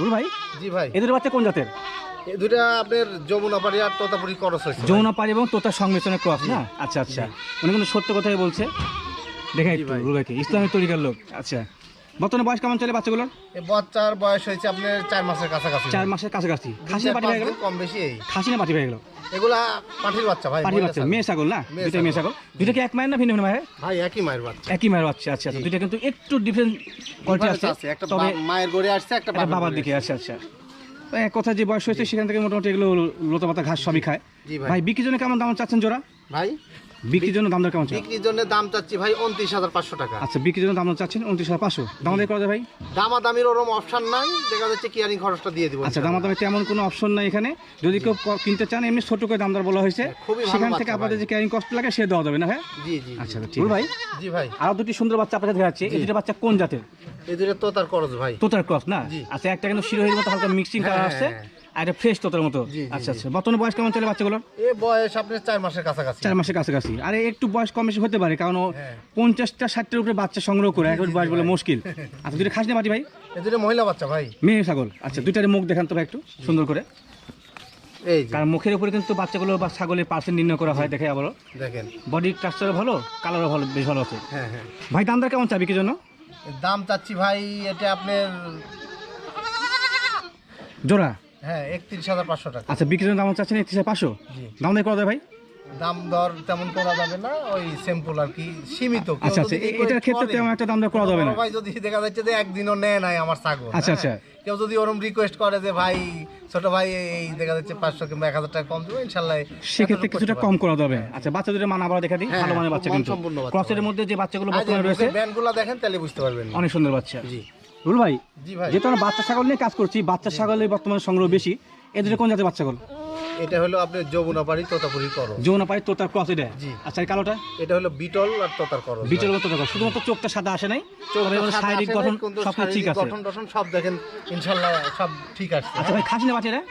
Rule ভাই? জি ভাই। এদের বাচ্চা কোন জাতের? এই আপনার যমুনাপাড়ি আর তোতাপুরি করস হয়েছে এবং তোতার সংমিশ্রণের ক্রস না? আচ্ছা আচ্ছা। উনি কিন্তু সত্য কথাই বলছে। দেখে একটু ভাই। রুল ভাইকে। ইসলামের তরিকার লোক। আচ্ছা। বর্তমানে বয়স কেমন চলে বাচ্চাগুলোর? বাচ্চার বয়স হয়েছে আপনার চার মাসের কাছাকাছি। চার মাসের কাছাকাছি। খাসি না পাটি হয়ে গেল? কম বেশি এই। খাসি না পাটি হয়ে গেল? এগুলা পাঠির বাচ্চা ভাই পাটি মহিলা বাচ্চা মেয়ে ছাগল না? মেয়ে ছাগল। কি এক মায়ের না ভিন্ন ভিন্ন মায়ের? ভাই একই মায়ের বাচ্চা। একই মায়ের বাচ্চা আচ্ছা আচ্ছা। কিন্তু একটু ডিফারেন্ট কোয়ালিটি আছে। একটা মায়ের গড়ে আসছে একটা বাবার দিকে আচ্ছা আচ্ছা। এক কথা যে বয়স হয়েছে সেখান থেকে মোটামুটি এগুলো লতা পাতা ঘাস সবই খায়। ভাই। ভাই বিক্রির জন্য কেমন দাম চাচ্ছেন জোড়া? ভাই বিক্রির জন্য দাম দর কেমন চাচ্ছেন? বিক্রির জন্য দাম চাচ্ছি ভাই উনত্রিশ হাজার পাঁচশো টাকা। আচ্ছা বিক্রির জন্য দাম চাচ্ছেন উনত্রিশ হাজার পাঁচশো। দাম দর করা যায় ভাই? দামাদামির ওরম অপশন নাই দেখা যাচ্ছে কিয়ারিং খরচটা দিয়ে দিব। আচ্ছা দামাদামে তেমন কোনো অপশন নাই এখানে। যদি কেউ কিনতে চান এমনি ছোট করে দাম দর বলা হয়েছে। সেখান থেকে আপনাদের যে ক্যারিং কস্ট লাগে সে দেওয়া যাবে না হ্যাঁ? জি জি আচ্ছা ঠিক ভাই। জি ভাই। আরও দুটি সুন্দর বাচ্চা আপনাদের দেখাচ্ছে। এই দুটো বাচ্চা কোন জাতের? এই দুটো তোতার করজ ভাই। তোতার ক্রস না? আচ্ছা একটা কিন্তু শিরোহির মতো হালকা মিক্সিং হ্যাঁ, আসছে। হ্যাঁ। আর একটা ফ্রেশ তোতার মতো। আচ্ছা আচ্ছা। বর্তমানে বয়স কেমন চলে বাচ্চাগুলোর? এ বয়স আপনার চার মাসের কাছাকাছি। চার মাসের কাছাকাছি। আরে একটু বয়স কম বেশি হতে পারে কারণ হ্যাঁ। পঞ্চাশটা ষাটটার উপরে বাচ্চা সংগ্রহ করে একবার বয়স বলে মুশকিল। আচ্ছা দুটো খাস না বাটি ভাই। এই দুটো মহিলা বাচ্চা ভাই। মেয়ে ছাগল। আচ্ছা দুইটার মুখ দেখান তো ভাই একটু সুন্দর করে। এই কারণ মুখের উপরে কিন্তু বাচ্চাগুলো বা ছাগলের পার্সেন্ট নির্ণয় করা হয় দেখে আবারও দেখেন। বডি স্ট্রাকচারও ভালো কালারও ভালো বেশ ভালো আছে। হ্যাঁ হ্যাঁ। ভাই দামটা কেমন চাবি কি জন্য? দাম চাচ্ছি ভাই এটা আপনার জোড়া। হ্যাঁ একত্রিশ হাজার পাঁচশো টাকা। আচ্ছা বিক্রির দাম চাচ্ছেন একত্রিশ পাঁচশো? দাম দিয়ে করা যায় ভাই? দাম দর তেমন করা যাবে না ওই স্যাম্পল আর কি সীমিত। কেউ আচ্ছা যদি আচ্ছা এটার ক্ষেত্রে তেমন একটা দাম দর করা যাবে না? ভাই যদি দেখা যাচ্ছে যে একদিনও নেয় নাই আমার ছাগল আচ্ছা, হ্যাঁ, আচ্ছা। কেউ যদি ওরম রিকোয়েস্ট করে যে ভাই ছোট ভাই এই দেখা যাচ্ছে পাঁচশো কিংবা এক হাজার টাকা কম দেবো ইনশাল্লাহ সেক্ষেত্রে কিছুটা কম করা যাবে। আচ্ছা বাচ্চা দুটো মান আবার দেখা দিই। হ্যাঁ, ভালো মানের বাচ্চা খুব কিন্তু ক্রসের মধ্যে যে বাচ্চাগুলো পারব। বর্তমানে রয়েছে ব্যান্ডগুলো দেখেন তাহলে বুঝতে পারবেন। অনেক সুন্দর বাচ্চা। জি। রুল ভাই যেহেতু আমরা বাচ্চা ছাগল নিয়ে কাজ করছি বাচ্চা ছাগলের বর্তমানে সংগ্রহ বেশি এ দুটো কোন জাতের বাচ্চাগুলো এটা হলো আপনার যমুনাপাড়ি তোতাপুরি করো। যৌনা পাই তোতার ক্রস এটা? আচ্ছা এই কালোটা? এটা হলো বিটল আর তোতার করো বিচল মতো দেখো শুধুমাত্র চোখটা সাদা আসে নাই এবার শারীরিক গঠন সব ঠিক আছে। গঠন টঠন সব দেখেন ইনশাল্লাহ সব ঠিক আছে। আচ্ছা ভাই খাসি না বাচ্চা এটা?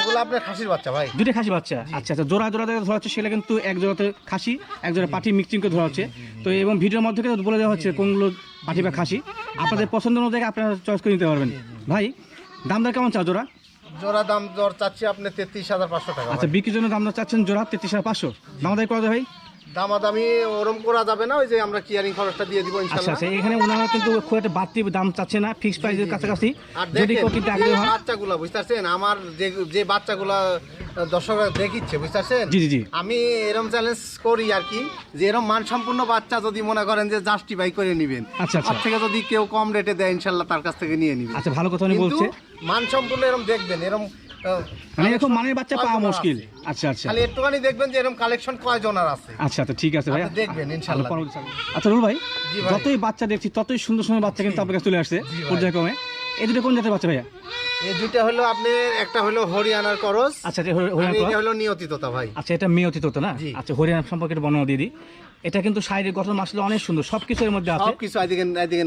এগুলো আপনার খাসির বাচ্চা ভাই। দুটো খাসি বাচ্চা? আচ্ছা আচ্ছা জোড়া জোড়া ধরা হচ্ছে সেটা কিন্তু এক জোড়াতে খাসি এক জোড়া পাটি মিক্সিং করে ধরা হচ্ছে। তো এবং ভিডিওর মধ্যে বলে দেওয়া হচ্ছে কোনগুলো পাটি বা খাসি। আপনাদের পছন্দ অনুযায়ী আপনারা চয়েস করে নিতে পারবেন। ভাই দাম দর কেমন চা জোড়া? জোড়া দাম দর চাচ্ছি আপনি তেত্রিশ হাজার পাঁচশো টাকা আচ্ছা বিক্রির জন্য দাম দর চাচ্ছেন জোড়া তেত্রিশ হাজার পাঁচশো। দাম দর করা যায় ভাই? দামাদামি ওরম করা যাবে না ওই যে আমরা কিয়ারিং খরচটা দিয়ে দিব আচ্ছা আচ্ছা এখানে ওনারা কিন্তু খুব একটা বাড়তি দাম চাচ্ছে না ফিক্স প্রাইসের কাছাকাছি। যদি কিনতে আগ্রহী হন বাচ্চাগুলা বুঝতে পারছেন আমার যে যে বাচ্চাগুলা দর্শকরা দেখিচ্ছে বুঝতে পারছেন জি জি। আমি এরম চ্যালেঞ্জ করি আর কি যে এরম মানসম্পন্ন বাচ্চা যদি মনে করেন যে জাস্টিফাই করে নিবেন আচ্ছা, আচ্ছা। থেকে যদি কেউ কম রেটে দেয় ইনশাল্লাহ তার কাছ থেকে নিয়ে নিবেন আচ্ছা ভালো কথা উনি বলছে। মানসম্পন্ন এরম দেখবেন এরম মানে এরকম মানের বাচ্চা পাওয়া মুশকিল। আচ্ছা আচ্ছা। খালি একটুখানি দেখবেন যে এরম কালেকশন কয়জনের আছে। আচ্ছা আচ্ছা ঠিক আছে ভাই দেখবেন ইনশাল্লাহ। আচ্ছা রুল ভাই যতই বাচ্চা দেখছি ততই সুন্দর সুন্দর বাচ্চা কিন্তু আপনার কাছে চলে আসছে। পর্যায়ক্রমে। এই দুটো কোন জাতের বাচ্চা ভাইয়া? এই দুইটা হলো আপনি একটা হলো হরিয়ানার করস আচ্ছা এটা হরিয়ানা। হলো নিয়তিততা ভাই। আচ্ছা এটা মেয়ে অতীত না আচ্ছা হরিয়ানা সম্পর্কে বর্ণনা দিয়ে দিই। এটা কিন্তু শারীরিক গঠন আসলে অনেক সুন্দর সবকিছু এর মধ্যে আছে। সব কিছু এদিকে এদিকে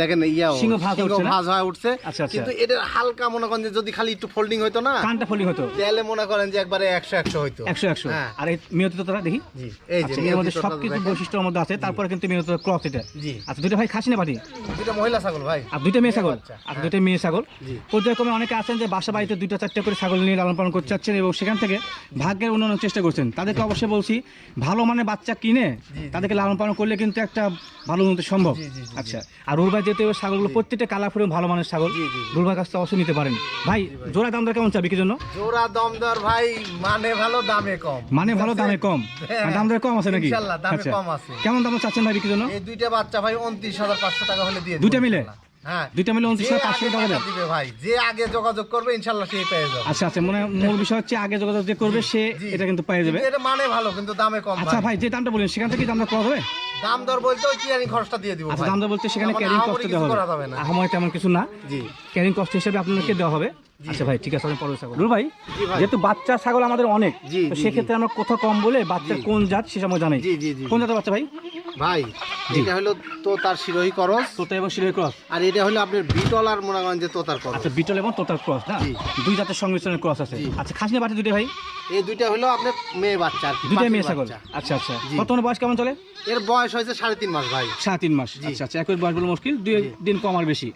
দেখেন ইয়া সিংহ ভাঁজ? ভাজ হয়ে উঠছে। আচ্ছা, আচ্ছা। কিন্তু হালকা মনে করেন যে যদি খালি একটু ফোল্ডিং হইতো না কানটা ফলিং হতো? তাহলে মনে করেন যে একবারে একশো একশো হইতো। একশো একশো। হ্যাঁ। আর এই মেয়ে অতীতটা দেখি? জি এই যে আচ্ছা এর মধ্যে সবকিছু। বৈশিষ্ট্যের মধ্যে আছে তারপরে কিন্তু মেয়ে অতীত ক্রস এটা। জি। আচ্ছা দুটো ভাই খাসি না বাড়ি দুইটা মহিলা ছাগল ভাই। আর দুইটা মেয়ে ছাগল? আর দুইটা মেয়ে ছাগল। পর্যায়ক্রমে অনেকে আছেন যে বাসা বাড়িতে দুইটা চারটা করে ছাগল নিয়ে লালন পালন করতে চাচ্ছেন এবং সেখান থেকে ভাগ্যের উন্নয়নের চেষ্টা করছেন। তাদেরকে অবশ্যই বলছি ভালো মানে বাচ্চা কিনে তাদেরকে লালন পালন করলে কিন্তু একটা ভালো উন্নতি সম্ভব। আচ্ছা আর রুলভাই যেহেতু ছাগলগুলো প্রত্যেকটা কালার ফুরে ভালো মানের ছাগল জি। কাছ থেকে অবশ্যই নিতে পারেন। ভাই জোড়া দাম দর কেমন চাবি কি জন্য? জোড়া দমদার ভাই মানে ভালো দামে কম। মানে ভালো দামে কম? হ্যাঁ। দাম দর কম আছে নাকি? ইনশাআল্লাহ দামে আচ্ছা। কম আছে। কেমন দাম চাচ্ছেন ভাই বিক্রির জন্য? এই দুইটা বাচ্চা ভাই উনত্রিশ হাজার পাঁচশো টাকা হলে দিয়ে দুইটা মিলে? হ্যাঁ। দুইটা মিলে উনত্রিশ হাজার পাঁচশো টাকা দিবে। ভাই যে আগে যোগাযোগ করবে ইনশাল্লাহ সেই পেয়ে যাবে। আচ্ছা আচ্ছা মানে মূল বিষয় হচ্ছে আগে যোগাযোগ যে করবে সে এটা কিন্তু পেয়ে যাবে। এটা মানে ভালো কিন্তু দামে কম আচ্ছা ভাই। যে দামটা বলেন সেখান থেকে কি দামটা করা হবে দাম দর বলতে ওই কিয়ারিং খরচটা দিয়ে দিব আচ্ছা দাম দর বলতে সেখানে ক্যারিং আহামরি কষ্ট দেওয়া করা হবে যাবে না। আহামরি তেমন কিছু না। জি। ক্যারিং কস্ট হিসেবে আপনাদেরকে দেওয়া হবে। আচ্ছা ভাই ঠিক আছে আমি পরে ছাগল। ভাই যেহেতু বাচ্চা ছাগল আমাদের অনেক তো সেক্ষেত্রে আমরা কোথাও কম বলে বাচ্চা কোন জাত সে সময় জানাই। জি জি জি। কোন জাতের বাচ্চা ভাই? ভাই। এটা হলো তোতার শিরোহী করস। তোতা এবং শিলের ক্রস। আর এটা হলো আপনার বিটল আর মনে করেন যে তোতার করস। আচ্ছা বিটল এবং তোতার ক্রস না? দুই জাতের সংমিশ্রণের ক্রস আছে। আচ্ছা বাটি দুটো ভাই? এই দুইটা হলো আপনার মেয়ে বাচ্চা আর পাখির মেয়ে ছাগল। আচ্ছা আচ্ছা। বর্তমানে বয়স কেমন চলে? এর বয়স হয়েছে সাড়ে তিন মাস ভাই। সাড়ে তিন মাস। আচ্ছা আচ্ছা একই বয়স বলে মুশকিল দুই দিন কম আর বেশি।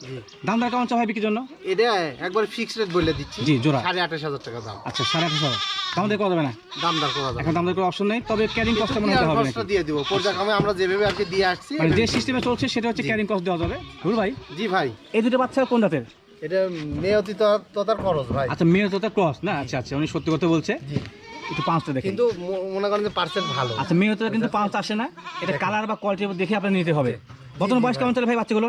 দাম দর কেমন চা ভাই বিক্রির জন্য? এটা একবার ফিক্সড রেট বলে দিচ্ছি। জি, জোড়া। সাড়ে আঠাশ হাজার টাকা দাম। আচ্ছা সাড়ে আঠারোশো দাম দিয়ে করা যাবে না? দাম দর করা যাবে এখন দাম দর কোনো অপশন নেই তবে ক্যারিং কস্টটা মনে হবে দিয়ে দিব। পর্যায়ক্রমে আমরা যেভাবে আর কি দিয়ে আসছি মানে যে সিস্টেমে চলছে সেটা হচ্ছে ক্যারিং কস্ট দেওয়া যাবে। ভাই? জি ভাই। এই দুটো বাচ্চা কোন জাতের? এটা মেয়তি তোতার খরচ ভাই। আচ্ছা মেয়ের তো ক্রস না? আচ্ছা আচ্ছা উনি সত্যি কথা বলছে। জি। একটু পাঁচটা দেখেন। কিন্তু মনে করেন যে পার্সেন্ট ভালো। আচ্ছা মেয়ে তো কিন্তু পাঁচ আসে না। এটা কালার বা কোয়ালিটি দেখে আপনার নিতে হবে। বর্তমান বয়স কেমন চলে ভাই বাচ্চাগুলো?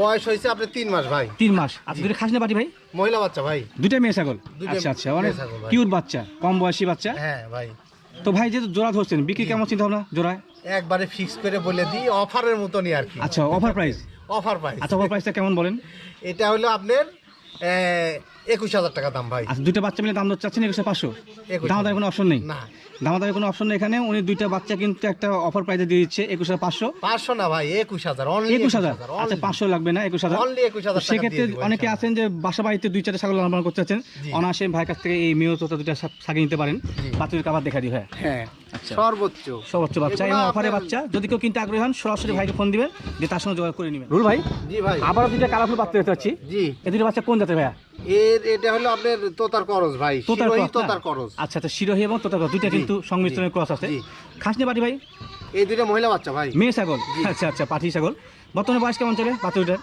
বয়স হয়েছে আপনার তিন মাস ভাই। তিন মাস। আচ্ছা দুটো খাস না বাটি ভাই? মহিলা বাচ্চা ভাই। দুইটা মেয়ে ছাগল? আচ্ছা আচ্ছা অনেক। কিউট বাচ্চা কম বয়সী বাচ্চা। হ্যাঁ ভাই। তো ভাই যেহেতু জোড়া ধরছেন বিক্রি কেমন চিন্তা ভাবনা জোড়ায়? একবারে ফিক্স করে বলে দিই অফারের মতনই আর কি। আচ্ছা অফার প্রাইস অফার প্রাইস আচ্ছা অফার প্রাইসটা কেমন বলেন? এটা হলো আপনার একুশ হাজার টাকা দাম ভাই। আচ্ছা দুইটা বাচ্চা মিলে দাম দর চাচ্ছেন একুশশো পাঁচশো? একুশ দামাদার কোনো অপশন নেই? না। দামাদার কোনো অপশন নেই এখানে। উনি দুইটা বাচ্চা কিন্তু একটা অফার প্রাইসে দিয়ে দিচ্ছে একুশ হাজার পাঁচশো। পাঁচশো না ভাই একুশ হাজার একুশ হাজার। আচ্ছা পাঁচশো লাগবে না একুশ হাজার। অনলি একুশ হাজার সেক্ষেত্রে অনেকে আছেন যে বাসা বাড়িতে দুই চারটা ছাগল লালন পালন করতে চাচ্ছেন। অনায়াসে ভাইয়ের কাছ থেকে এই মেয়ে তোতা দুইটা ছাগিয়ে নিতে পারেন। বাচ্চাদের কাবার দেখা দিই ভাই হ্যাঁ আচ্ছা। সর্বোচ্চ। সর্বোচ্চ বাচ্চা এবং অফারে বাচ্চা। যদি কেউ কিনতে আগ্রহী হন সরাসরি ভাইকে ফোন দিবেন যে তার সঙ্গে যোগাযোগ করে নেবেন। রুল ভাই জি ভাই। আবারও দুইটা কালারফুল বাচ্চা দেখতে পাচ্ছি। জি। এই দুটো বাচ্চা কোন জাতের ভাইয়া? এর এটা হলো আপনার তোতার করজ ভাই শিরোহী তোতার করজ। আচ্ছা আচ্ছা শিরোহী এবং তোতার ক্রস দুইটা কিন্তু সংমিশ্রণের ক্রস আছে। খাসনি বাটি ভাই। এই দুইটা মহিলা বাচ্চা ভাই। মেয়ে ছাগল? আচ্ছা আচ্ছা পাঠি ছাগল। বর্তমানে বয়স কেমন চলে বাচ্চা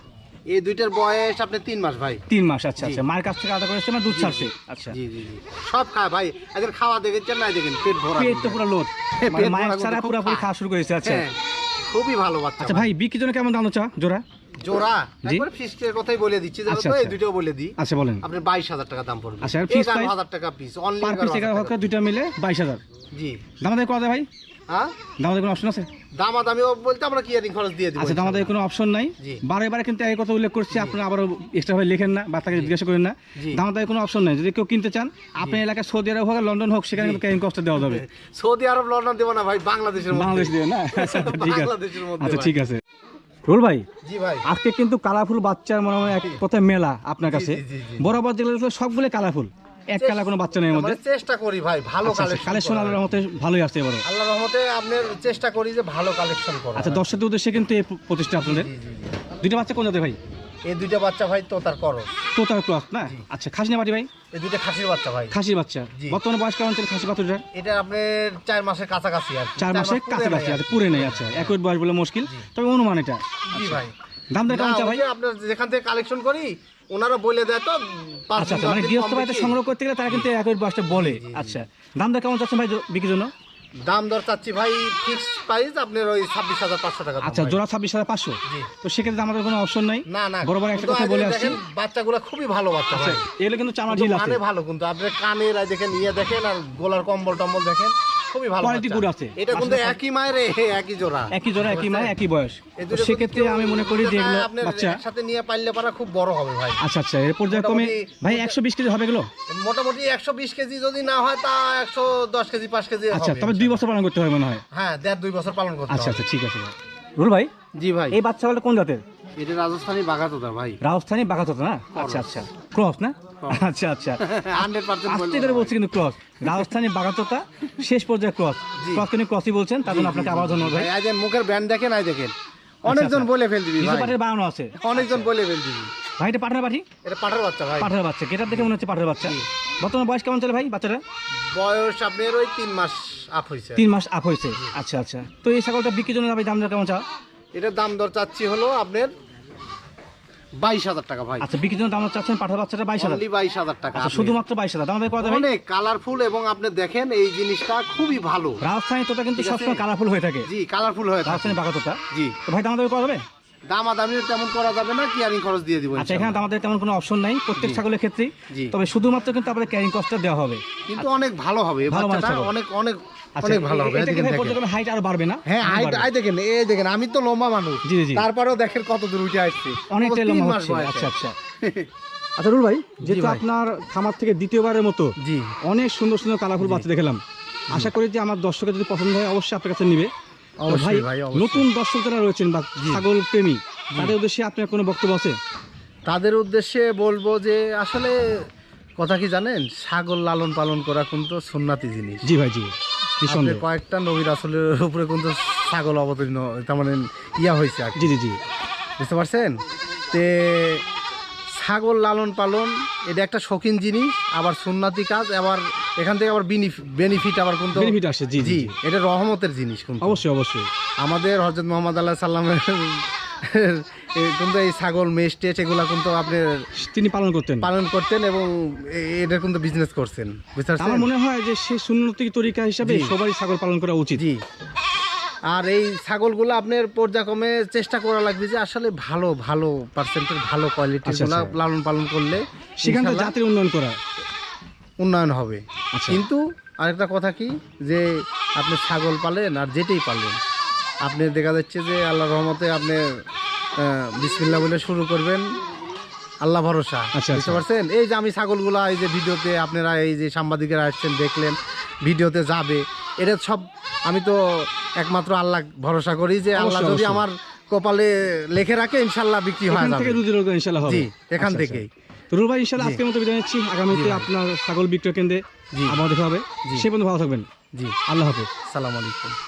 এই দুইটার বয়স আপনার তিন মাস ভাই। তিন মাস আচ্ছা আচ্ছা। মায়ের কাছ থেকে আলাদা করে এসছে না দুধ ছাড়ছে? আচ্ছা। জি জি জি। সব খায় ভাই। এদের খাওয়া দেখেছেন না দেখেন পেট ভরা। পেট তো পুরো লোড। পেট মানে মায়ের ছাড়া খুব পুরোপুরি খাওয়া শুরু করেছে আচ্ছা। হ্যাঁ। খুবই ভালো বাচ্চা আচ্ছা ভাই বিক্রির জন্য কেমন দাম চা জোড়া? জোড়া? জি। একবার ফিক্সের কথাই বলে দিচ্ছি আচ্ছা, তো এই দুটো বলে দিই। আচ্ছা বলেন। আপনি বাইশ হাজার টাকা দাম পড়বে। আচ্ছা, fixed হাজার টাকা পিস অনলি পার টাকা। দুটো মিলে বাইশ হাজার। জি। দাম করা কত ভাই? হ্যাঁ? দামাদের কোনো অপশন আছে? দামা বলতে আমরা কিয়ারিং খরচ দিয়ে দিব আচ্ছা দামাদের কোনো অপশন নাই। বারে বারে কিন্তু এই কথা উল্লেখ করছি আপনারা আবারও এক্সট্রা ভাবে লেখেন না বা তাকে জিজ্ঞাসা করেন না। কোনো অপশন নাই। যদি কেউ কিনতে চান আপনার এলাকায় সৌদি আরব হোক লন্ডন হোক সেখানে কিন্তু ক্যারিং কস্ট দেওয়া যাবে। সৌদি আরব লন্ডন দেবো না ভাই বাংলাদেশের বাংলাদেশ দিয়ে না? আচ্ছা, ঠিক আছে। আচ্ছা ঠিক আছে। রুল ভাই আজকে কিন্তু কালারফুল বাচ্চার মনে হয় এক কথায় মেলা আপনার কাছে। বরাবর যেগুলো সবগুলো কালারফুল এক কালার কোনো বাচ্চা নেই মধ্যে। চেষ্টা করি ভাই ভালো কালেকশন কালেকশন আল্লাহর মতে ভালোই আসছে এবারও। আল্লাহ রহমতে আপনার চেষ্টা করি যে ভালো কালেকশন করা আচ্ছা দর্শকদের উদ্দেশ্যে কিন্তু এই প্রতিষ্ঠা আপনাদের। দুইটা বাচ্চা কোন জাতের ভাই? এই দুইটা বাচ্চা ভাই তো তার করো তোতার ক্রস না? আচ্ছা খাসি না বাড়ি ভাই? এই দুইটা খাসির বাচ্চা ভাই। খাসির বাচ্চা। বর্তমানে বয়স কেমন চলে খাসি বাচ্চাটার? এটা আপনার চার মাসের কাছাকাছি আর চার মাসের কাছাকাছি আর আচ্ছা পুরে নেই আচ্ছা একই বয়স বলে মুশকিল। তবে অনুমান এটা। জি ভাই। দাম দর কেমন ভাই? আপনার যেখান থেকে কালেকশন করি ওনারা বলে দেয় তো পাঁচ আচ্ছা আচ্ছা মানে দিন গৃহস্থ বাড়িতে বেশি। সংগ্রহ করতে গেলে তারা কিন্তু একই বয়সটা বলে। আচ্ছা দাম দর কেমন চাচ্ছেন ভাই বিক্রির জন্য? দাম দর চাচ্ছি ভাই ফিক্স প্রাইস আপনার ওই ছাব্বিশ হাজার পাঁচশো টাকা দাম আচ্ছা ভাই। জোড়া ছাব্বিশ হাজার পাঁচশো? জি। তো সেক্ষেত্রে আমাদের কোনো অপশন নাই? না না। বরাবর একটা কিন্তু কথা বলে আসছি দেখেন, বাচ্চাগুলো খুবই ভালো বাচ্চা আচ্ছা ভাই। এগুলো কিন্তু চামড়া কিন্তু ঢিল আছে। মানে ভালো কিন্তু। আপনার কানের আর দেখেন ইয়ে দেখেন আর গোলার কম্বল টম্বল দেখেন। খুবই ভালো Quality বাচ্চা। আছে। এটা কিন্তু একই মায়ের একই জোড়া। একই জোড়া একই মায় একই বয়স। সেক্ষেত্রে আমি মনে করি যে এগুলো বাচ্চা একসাথে নিয়ে পাইলে পারা খুব বড় হবে ভাই। আচ্ছা আচ্ছা এর পর্যায়ক্রমে ভাই একশো বিশ কেজি হবে এগুলো? মোটামুটি একশো বিশ কেজি যদি না হয় তা একশো দশ কেজি পাঁচ কেজি আচ্ছা তবে দুই বছর পালন করতে হবে মনে হয়। হ্যাঁ দেড় দুই বছর পালন করতে আচ্ছা আচ্ছা ঠিক আছে। রুল ভাই? জি ভাই। এই বাচ্চাগুলো কোন জাতের? এটা রাজস্থানি বাঘাতোতা ভাই। রাজস্থানী বাগাতত না? আচ্ছা আচ্ছা। ক্রস না? আচ্ছা আচ্ছা। আস্তে করে বলছি কিন্তু ক্রস রাজস্থানী বাগাততা শেষ পর্যায়ে ক্রস। ক্রস কিন্তু ক্রসই বলছেন? তার জন্য আপনাকে আবার ধন্যবাদ ভাই। আজ মুখের ব্যান্ড দেখেন আই দেখেন। অনেকজন আচ্ছা। বলে ফেল দিবি ভাই। পাটের বানানো আছে। অনেকজন বলে ফেল দিবি। ভাই এটা পাঠার পাঠি এটা পাঠার বাচ্চা ভাই। পাঠার বাচ্চা। গেটার দেখে মনে হচ্ছে পাঠার বাচ্চা। বর্তমানে বয়স কেমন চলে ভাই বাচ্চাটা বয়স আপনার ওই তিন মাস আপ হয়েছে। তিন মাস আপ হয়েছে। আচ্ছা আচ্ছা। তো এই ছাগলটা বিক্রির জন্য ভাই দাম দর কেমন চা এটার দাম দর চাচ্ছি হলো আপনার বাইশ হাজার টাকা ভাই। আচ্ছা বিক্রির জন্য দাম চাচ্ছেন পাঠা বাচ্চাটা বাইশ হাজার। বাইশ হাজার টাকা আচ্ছা শুধুমাত্র বাইশ হাজার দাম কত অনেক কালারফুল এবং আপনি দেখেন এই জিনিসটা খুবই ভালো। রাজস্থানী তোটা কিন্তু সবসময় কালারফুল হয়ে থাকে। জি কালারফুল হয়ে থাকে। রাজস্থানী বাগাতোটা জি। তো ভাই দাম কত হবে? দামাদামি তেমন করা যাবে না কিয়ারিং খরচ দিয়ে দিব আচ্ছা এখানে আমাদের তেমন কোনো অপশন নাই প্রত্যেক ছাগলের ক্ষেত্রেই তবে শুধুমাত্র কিন্তু আপনাদের ক্যারিং কস্টটা দেওয়া হবে। কিন্তু অনেক ভালো হবে এই ভালো মানের বাচ্চাটা ছাগল। অনেক অনেক আচ্ছা অনেক ভালো হবে এটা কি এদিকে ভাই দেখেন। পর্যায়ক্রমে হাইট আরও বাড়বে না? হ্যাঁ আরও আই দেখেন এই দেখেন আমি তো লম্বা মানুষ। তারপরেও দেখেন কত দূর উঠে আসছে। অনেকটাই লম্বা। আচ্ছা আচ্ছা। আচ্ছা রুল ভাই যেহেতু আপনার খামার থেকে দ্বিতীয়বারের মতো জি। অনেক সুন্দর সুন্দর কালারফুল বাচ্চা দেখলাম। আশা করি যে আমার দর্শকের যদি পছন্দ হয় অবশ্যই আপনার কাছে নিবে। ভাই, নতুন দর্শক যারা রয়েছেন বা ছাগল প্রেমী তাদের উদ্দেশ্যে আপনার কোনো বক্তব্য আছে? তাদের উদ্দেশ্যে বলব যে আসলে কথা কি জানেন? ছাগল লালন পালন করা কিন্তু সুন্নাতি জিনিস। জি ভাই জি কয়েকটা নবীর আসলের উপরে কিন্তু ছাগল অবতীর্ণ তার মানে ইয়া হয়েছে আর। জি জি জি। বুঝতে পারছেন? তে ছাগল লালন পালন এটা একটা শৌখিন জিনিস আবার সুন্নাতি কাজ আবার এখান থেকে আবার বেনিফিট আবার কিন্তু বেনিফিট আসে জি জি। এটা রহমতের জিনিস কিন্তু অবশ্যই অবশ্যই। আমাদের হজরত মোহাম্মদ আল্লাহ সাল্লামের কিন্তু এই ছাগল মেষ টেস এগুলা কিন্তু আপনি তিনি পালন করতেন। পালন করতেন এবং এটা কিন্তু বিজনেস করছেন বুঝতে আমার মনে হয় যে সে সুন্নতি তরিকা হিসাবে। সবাই ছাগল পালন করা উচিত। জি। আর এই ছাগলগুলো আপনার পর্যায়ক্রমে চেষ্টা করা লাগবে যে আসলে ভালো ভালো পার্সেন্টের ভালো কোয়ালিটির আচ্ছা, আচ্ছা। লালন পালন করলে সেখান জাতির উন্নয়ন করা। উন্নয়ন হবে। আচ্ছা। কিন্তু আরেকটা কথা কি? যে আপনি ছাগল পালেন আর যেটাই পালেন আপনি দেখা যাচ্ছে যে আল্লাহ রহমতে আপনি বিসমিল্লা বলে শুরু করবেন। আল্লাহ ভরসা আচ্ছা, বুঝতে আচ্ছা। পারছেন? এই যে আমি ছাগলগুলা এই যে ভিডিওতে আপনারা এই যে সাংবাদিকেরা আসছেন দেখলেন ভিডিওতে যাবে এটা সব আমি তো একমাত্র আল্লাহ ভরসা করি যে আল্লাহ যদি আমার কপালে লেখে রাখে ইনশাল্লাহ বিক্রি হয় এখান জি থেকেই। তো রুল ভাই ইনশাল্লাহ আজকের মতো বিদায় নিচ্ছি। আগামীতে আপনার ছাগল বিক্রয় কেন্দ্রে আমাদের হবে। সে পর্যন্ত ভালো থাকবেন। জি। আল্লাহ হাফেজ। সালাম আলাইকুম।